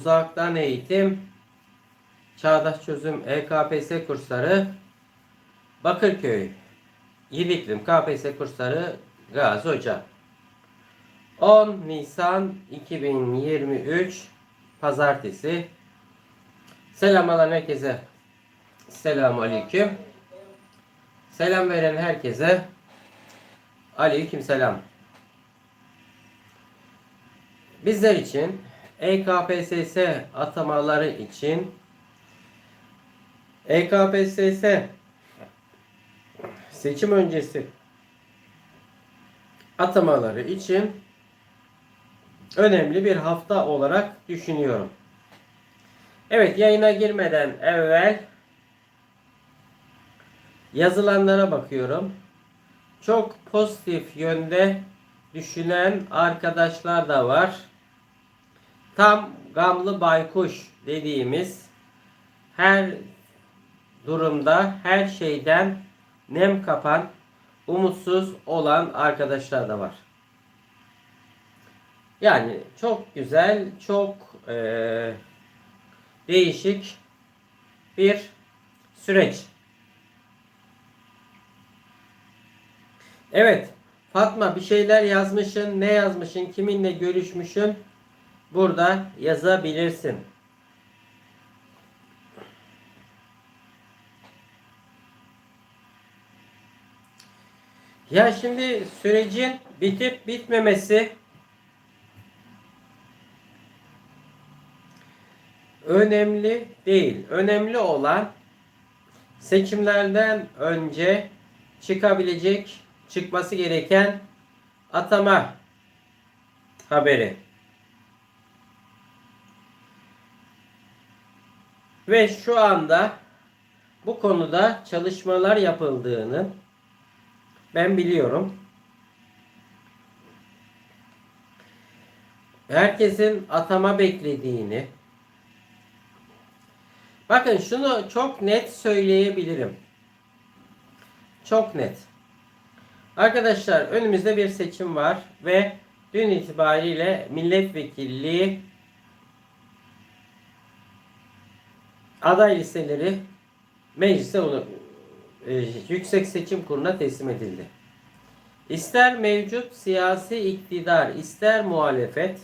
Uzaktan eğitim, çağdaş çözüm EKPS kursları, Bakırköy, Yiğitlim KPSS kursları Gazi Hoca. 10 Nisan 2023 Pazartesi. Selamlar herkese. Selamun Aleyküm. Selam veren herkese Aleyküm selam. Bizler için EKPSS atamaları için EKPSS seçim öncesi atamaları için önemli bir hafta olarak düşünüyorum. Evet yayına girmeden evvel yazılanlara bakıyorum. Çok pozitif yönde düşünen arkadaşlar da var. Tam gamlı baykuş dediğimiz her durumda her şeyden nem kapan, umutsuz olan arkadaşlar da var. Yani çok güzel, çok eee, değişik bir süreç. Evet, Fatma bir şeyler yazmışsın, ne yazmışsın, kiminle görüşmüşsün burada yazabilirsin. Ya şimdi sürecin bitip bitmemesi önemli değil. Önemli olan seçimlerden önce çıkabilecek, çıkması gereken atama haberi. Ve şu anda bu konuda çalışmalar yapıldığını ben biliyorum. Herkesin atama beklediğini. Bakın şunu çok net söyleyebilirim. Çok net. Arkadaşlar önümüzde bir seçim var ve dün itibariyle milletvekilliği aday listeleri meclise e, Yüksek Seçim Kurulu'na teslim edildi. İster mevcut siyasi iktidar, ister muhalefet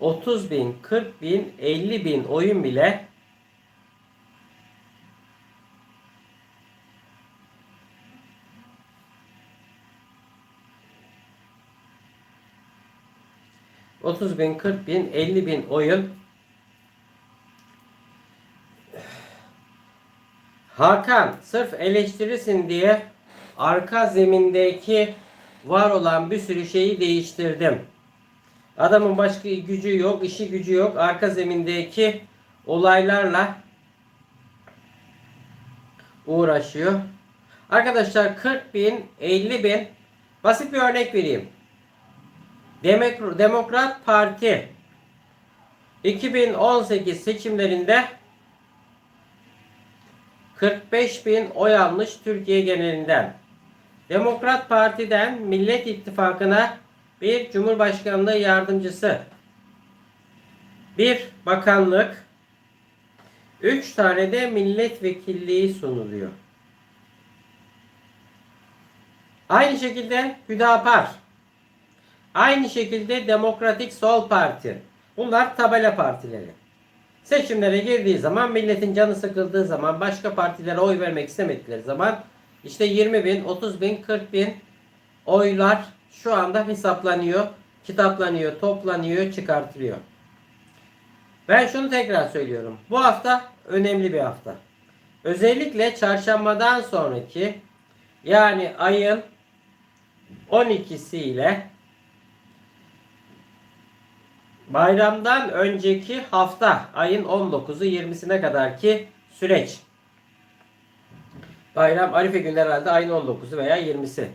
30 bin, 40 bin, 50 bin oyun bile ...30 bin, 40 bin, 50 bin oyun Hakan sırf eleştirirsin diye arka zemindeki var olan bir sürü şeyi değiştirdim. Adamın başka gücü yok, işi gücü yok. Arka zemindeki olaylarla uğraşıyor. Arkadaşlar 40 bin, 50 bin basit bir örnek vereyim. Demok- Demokrat Parti 2018 seçimlerinde 45 bin oy almış Türkiye genelinden. Demokrat Parti'den Millet İttifakı'na bir Cumhurbaşkanlığı yardımcısı, bir bakanlık, 3 tane de milletvekilliği sunuluyor. Aynı şekilde Hüdapar, aynı şekilde Demokratik Sol Parti. Bunlar tabela partileri. Seçimlere girdiği zaman milletin canı sıkıldığı zaman başka partilere oy vermek istemedikleri zaman işte 20 bin, 30 bin, 40 bin oylar şu anda hesaplanıyor, kitaplanıyor, toplanıyor, çıkartılıyor. Ben şunu tekrar söylüyorum. Bu hafta önemli bir hafta. Özellikle çarşambadan sonraki yani ayın 12'si ile Bayramdan önceki hafta ayın 19'u 20'sine kadar ki süreç. Bayram Arife günleri herhalde ayın 19'u veya 20'si.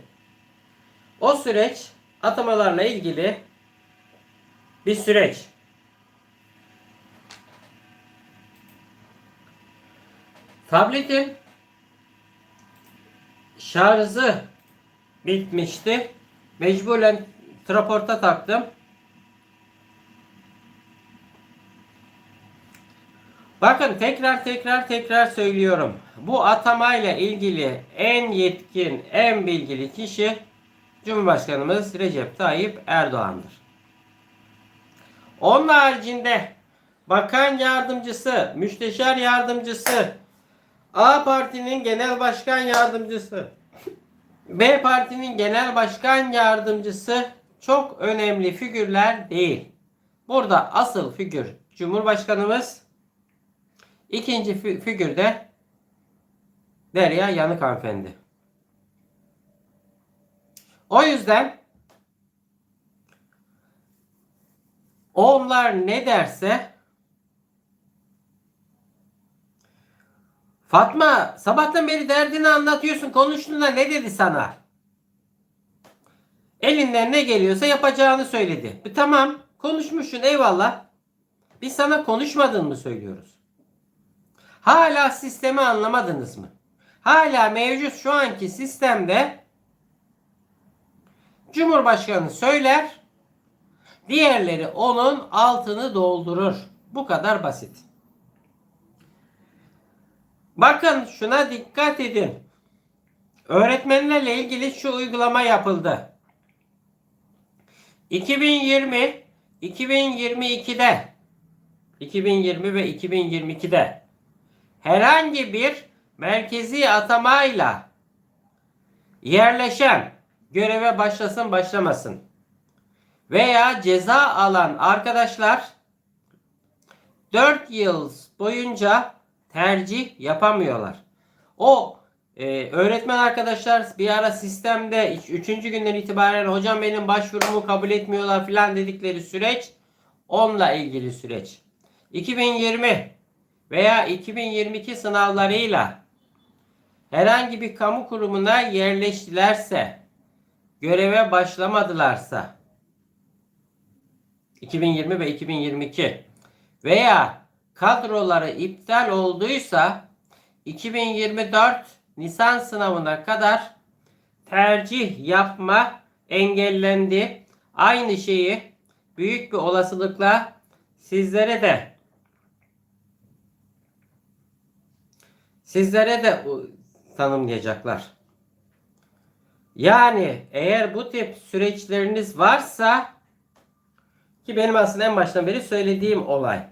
O süreç atamalarla ilgili bir süreç. Tabletin şarjı bitmişti. Mecburen traporta taktım. Bakın tekrar tekrar tekrar söylüyorum. Bu atamayla ilgili en yetkin, en bilgili kişi Cumhurbaşkanımız Recep Tayyip Erdoğan'dır. Onun haricinde bakan yardımcısı, müsteşar yardımcısı, A partinin genel başkan yardımcısı, B partinin genel başkan yardımcısı çok önemli figürler değil. Burada asıl figür Cumhurbaşkanımız, ikinci fü- figür de Derya Yanık hanımefendi. O yüzden onlar ne derse Fatma sabahtan beri derdini anlatıyorsun konuştuğunda ne dedi sana? Elinden ne geliyorsa yapacağını söyledi. E, tamam konuşmuşsun eyvallah. Biz sana konuşmadın mı söylüyoruz. Hala sistemi anlamadınız mı? Hala mevcut şu anki sistemde Cumhurbaşkanı söyler, diğerleri onun altını doldurur. Bu kadar basit. Bakın şuna dikkat edin. Öğretmenlerle ilgili şu uygulama yapıldı. 2020 2022'de 2020 ve 2022'de herhangi bir merkezi atamayla yerleşen göreve başlasın başlamasın veya ceza alan arkadaşlar 4 yıl boyunca tercih yapamıyorlar. O e, öğretmen arkadaşlar bir ara sistemde 3. günden itibaren hocam benim başvurumu kabul etmiyorlar filan dedikleri süreç onunla ilgili süreç. 2020 veya 2022 sınavlarıyla herhangi bir kamu kurumuna yerleştilerse göreve başlamadılarsa 2020 ve 2022 veya kadroları iptal olduysa 2024 Nisan sınavına kadar tercih yapma engellendi. Aynı şeyi büyük bir olasılıkla sizlere de sizlere de tanımlayacaklar. Yani eğer bu tip süreçleriniz varsa ki benim aslında en baştan beri söylediğim olay.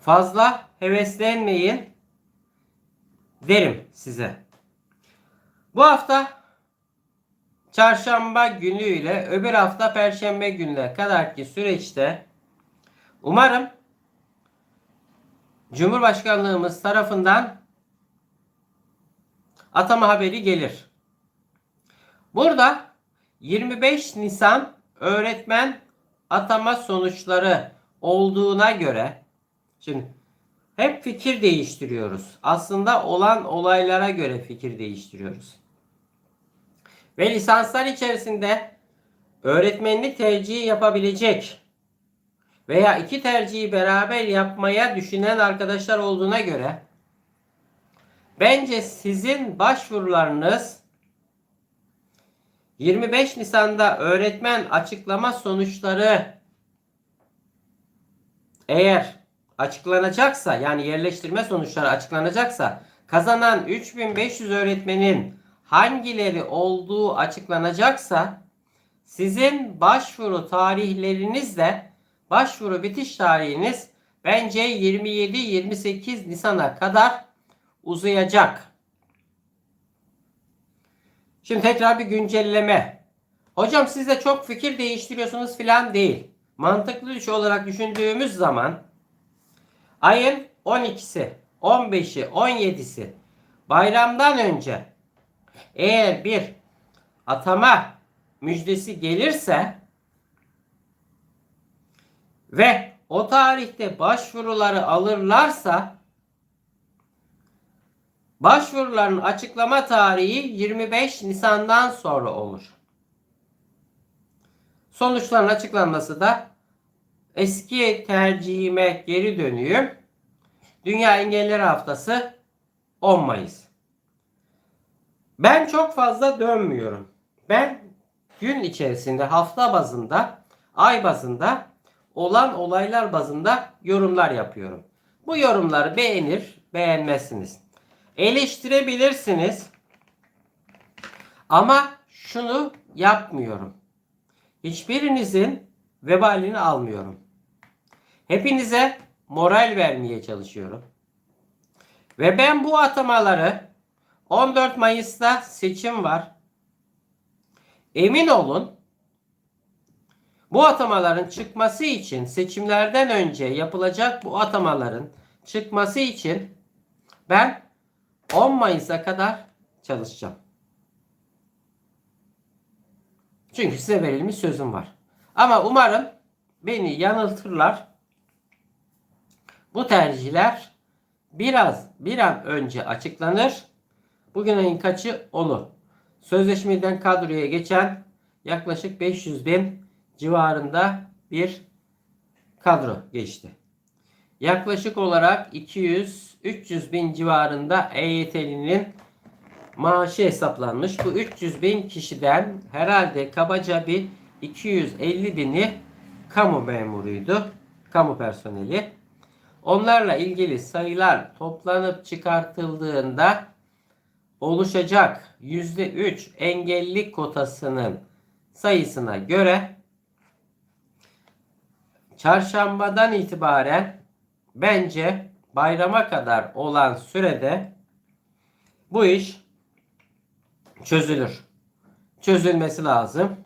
Fazla heveslenmeyin derim size. Bu hafta çarşamba günü ile öbür hafta perşembe gününe kadarki süreçte umarım Cumhurbaşkanlığımız tarafından atama haberi gelir. Burada 25 Nisan öğretmen atama sonuçları olduğuna göre şimdi hep fikir değiştiriyoruz. Aslında olan olaylara göre fikir değiştiriyoruz. Ve lisanslar içerisinde öğretmenlik tercihi yapabilecek veya iki tercihi beraber yapmaya düşünen arkadaşlar olduğuna göre bence sizin başvurularınız 25 Nisan'da öğretmen açıklama sonuçları eğer açıklanacaksa yani yerleştirme sonuçları açıklanacaksa kazanan 3500 öğretmenin hangileri olduğu açıklanacaksa sizin başvuru tarihlerinizle başvuru bitiş tarihiniz bence 27-28 Nisan'a kadar uzayacak. Şimdi tekrar bir güncelleme. Hocam siz de çok fikir değiştiriyorsunuz filan değil. Mantıklı düş olarak düşündüğümüz zaman ayın 12'si, 15'i, 17'si bayramdan önce eğer bir atama müjdesi gelirse ve o tarihte başvuruları alırlarsa başvuruların açıklama tarihi 25 Nisan'dan sonra olur. Sonuçların açıklanması da eski tercihime geri dönüyor. Dünya Engelleri Haftası 10 Mayıs. Ben çok fazla dönmüyorum. Ben gün içerisinde hafta bazında, ay bazında olan olaylar bazında yorumlar yapıyorum. Bu yorumları beğenir, beğenmezsiniz. Eleştirebilirsiniz. Ama şunu yapmıyorum. Hiçbirinizin vebalini almıyorum. Hepinize moral vermeye çalışıyorum. Ve ben bu atamaları 14 Mayıs'ta seçim var. Emin olun bu atamaların çıkması için seçimlerden önce yapılacak bu atamaların çıkması için ben 10 Mayıs'a kadar çalışacağım. Çünkü size verilmiş sözüm var. Ama umarım beni yanıltırlar. Bu tercihler biraz bir an önce açıklanır. Bugün ayın kaçı? Onu. Sözleşmeden kadroya geçen yaklaşık 500 bin civarında bir kadro geçti. Yaklaşık olarak 200-300 bin civarında EYT'linin maaşı hesaplanmış. Bu 300 bin kişiden herhalde kabaca bir 250 bini kamu memuruydu. Kamu personeli. Onlarla ilgili sayılar toplanıp çıkartıldığında oluşacak %3 engelli kotasının sayısına göre çarşambadan itibaren bence bayrama kadar olan sürede bu iş çözülür. Çözülmesi lazım.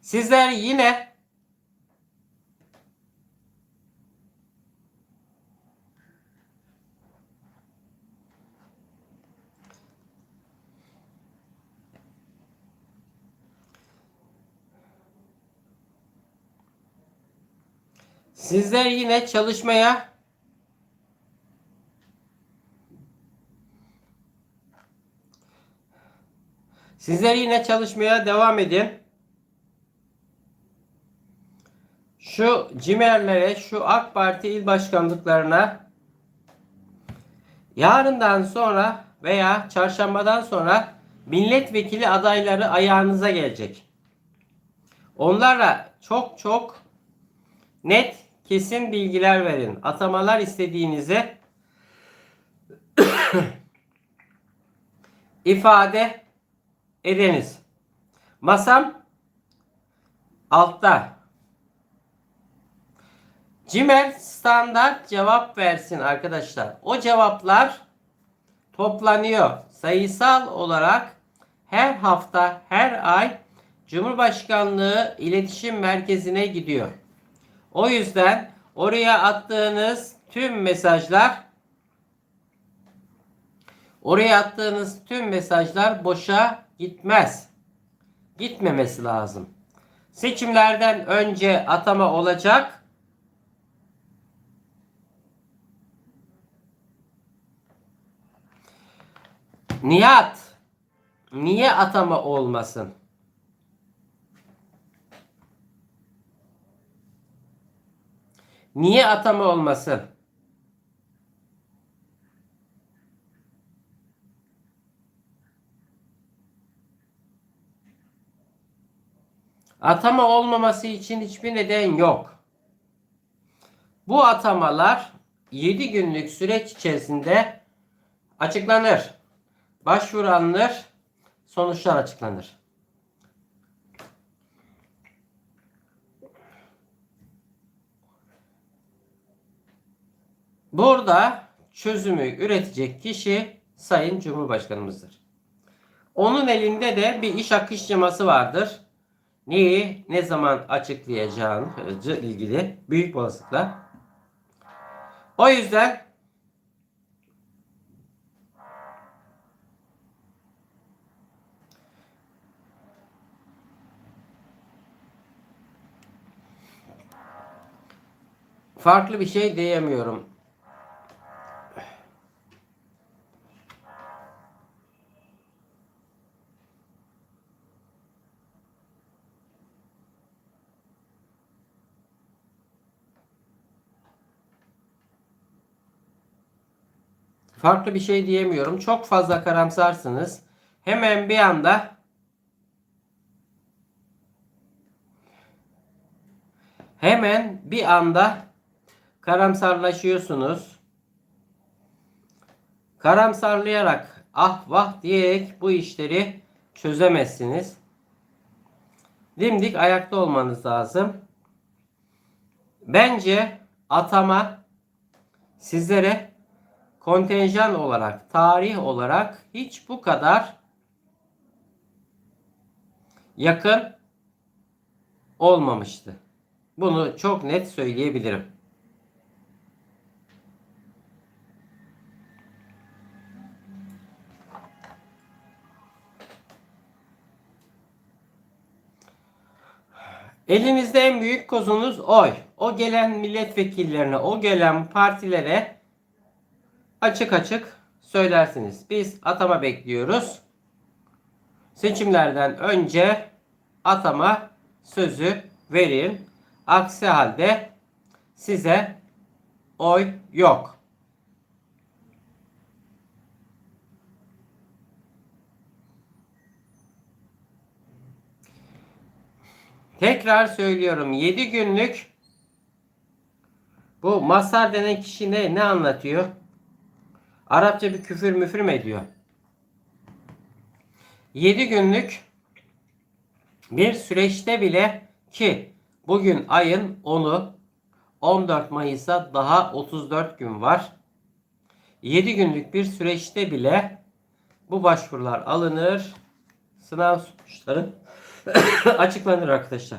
Sizler yine Sizler yine çalışmaya Sizler yine çalışmaya devam edin. Şu cimerlere, şu AK Parti il başkanlıklarına yarından sonra veya çarşambadan sonra milletvekili adayları ayağınıza gelecek. Onlarla çok çok net kesin bilgiler verin. Atamalar istediğinizi ifade ediniz. Masam altta. Cimer standart cevap versin arkadaşlar. O cevaplar toplanıyor. Sayısal olarak her hafta, her ay Cumhurbaşkanlığı İletişim Merkezi'ne gidiyor. O yüzden oraya attığınız tüm mesajlar oraya attığınız tüm mesajlar boşa gitmez. Gitmemesi lazım. Seçimlerden önce atama olacak. Nihat niye atama olmasın? Niye atama olmasın? Atama olmaması için hiçbir neden yok. Bu atamalar 7 günlük süreç içerisinde açıklanır. Başvuru alınır, sonuçlar açıklanır. Burada çözümü üretecek kişi Sayın Cumhurbaşkanımızdır. Onun elinde de bir iş akış şeması vardır. Neyi ne zaman açıklayacağını ilgili büyük olasılıkla. O yüzden farklı bir şey diyemiyorum. Farklı bir şey diyemiyorum. Çok fazla karamsarsınız. Hemen bir anda hemen bir anda karamsarlaşıyorsunuz. Karamsarlayarak ah vah diyerek bu işleri çözemezsiniz. Dimdik ayakta olmanız lazım. Bence atama sizlere kontenjan olarak, tarih olarak hiç bu kadar yakın olmamıştı. Bunu çok net söyleyebilirim. Elinizde en büyük kozunuz oy. O gelen milletvekillerine, o gelen partilere açık açık söylersiniz. Biz atama bekliyoruz. Seçimlerden önce atama sözü verin. Aksi halde size oy yok. Tekrar söylüyorum 7 günlük bu Masar denen kişi ne, ne anlatıyor? Arapça bir küfür müfür mü ediyor? 7 günlük bir süreçte bile ki bugün ayın 10'u 14 Mayıs'a daha 34 gün var. 7 günlük bir süreçte bile bu başvurular alınır. Sınav sonuçları açıklanır arkadaşlar.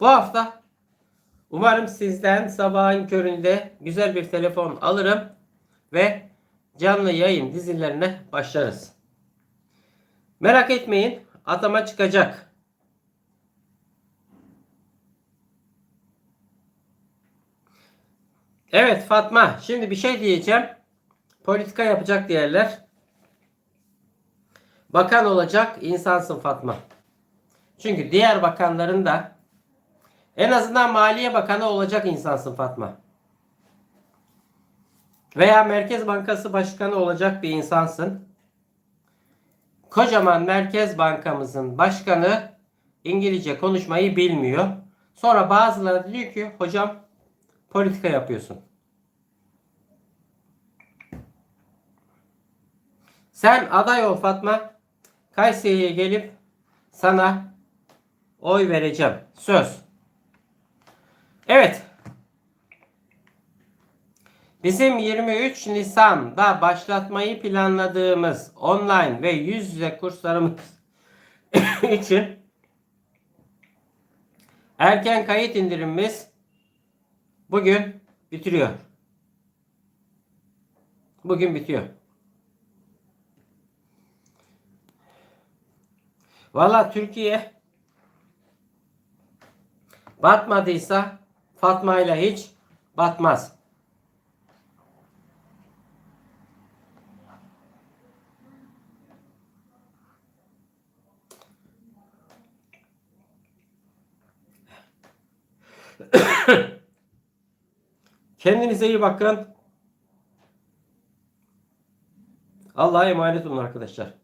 Bu hafta umarım sizden sabahın köründe güzel bir telefon alırım ve canlı yayın dizilerine başlarız. Merak etmeyin atama çıkacak. Evet Fatma şimdi bir şey diyeceğim. Politika yapacak diğerler. Bakan olacak insansın Fatma. Çünkü diğer bakanların da en azından Maliye Bakanı olacak insansın Fatma. Veya Merkez Bankası Başkanı olacak bir insansın. Kocaman Merkez Bankamızın başkanı İngilizce konuşmayı bilmiyor. Sonra bazıları diyor ki hocam politika yapıyorsun. Sen aday ol Fatma. Kayseri'ye gelip sana oy vereceğim. Söz. Evet. Bizim 23 Nisan'da başlatmayı planladığımız online ve yüz yüze kurslarımız için erken kayıt indirimimiz bugün bitiriyor. Bugün bitiyor. Valla Türkiye batmadıysa Fatma ile hiç batmaz. Kendinize iyi bakın. Allah'a emanet olun arkadaşlar.